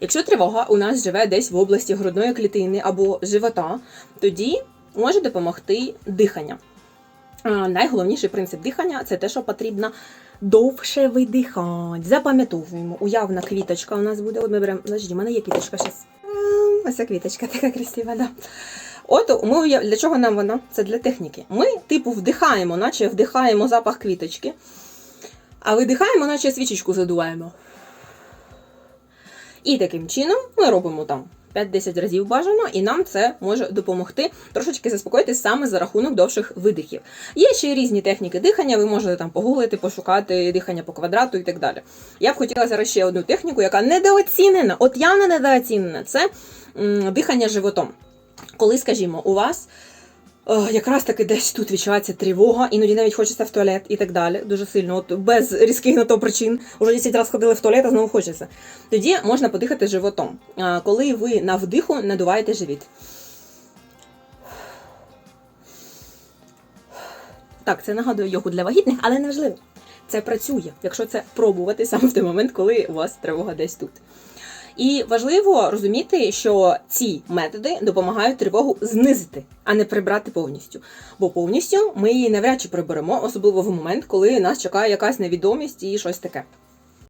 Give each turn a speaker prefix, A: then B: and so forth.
A: Якщо тривога у нас живе десь в області грудної клітини або живота, тоді може допомогти дихання. Найголовніший принцип дихання це те, що потрібно довше видихати. Запам'ятовуємо. Уявна квіточка у нас буде. От ми беремо. Подожди, у мене є квіточка зараз. Ось квіточка, така красива, да. От ми уяв... для чого нам вона? Це для техніки. Ми, типу, вдихаємо, наче вдихаємо запах квіточки, а видихаємо, наче свічечку задуваємо. І таким чином ми робимо там 5-10 разів бажано, і нам це може допомогти трошечки заспокоїти саме за рахунок довших видихів. Є ще різні техніки дихання, ви можете там погуглити, пошукати дихання по квадрату і так далі. Я б хотіла зараз ще одну техніку, яка недооцінена, от явно недооцінена. Це дихання животом. Коли, скажімо, у вас якраз таки десь тут відчувається тривога, іноді навіть хочеться в туалет і так далі. Дуже сильно, от без різких на то причин. Уже 10 разів ходили в туалет, а знову хочеться. Тоді можна подихати животом. Е, Коли ви на вдиху надуваєте живіт. Так, це нагадує йогу для вагітних, але не важливо. Це працює, якщо це пробувати саме в той момент, коли у вас тривога десь тут. І важливо розуміти, що ці методи допомагають тривогу знизити, а не прибрати повністю. Бо повністю ми її навряд чи приберемо, особливо в момент, коли нас чекає якась невідомість і щось таке.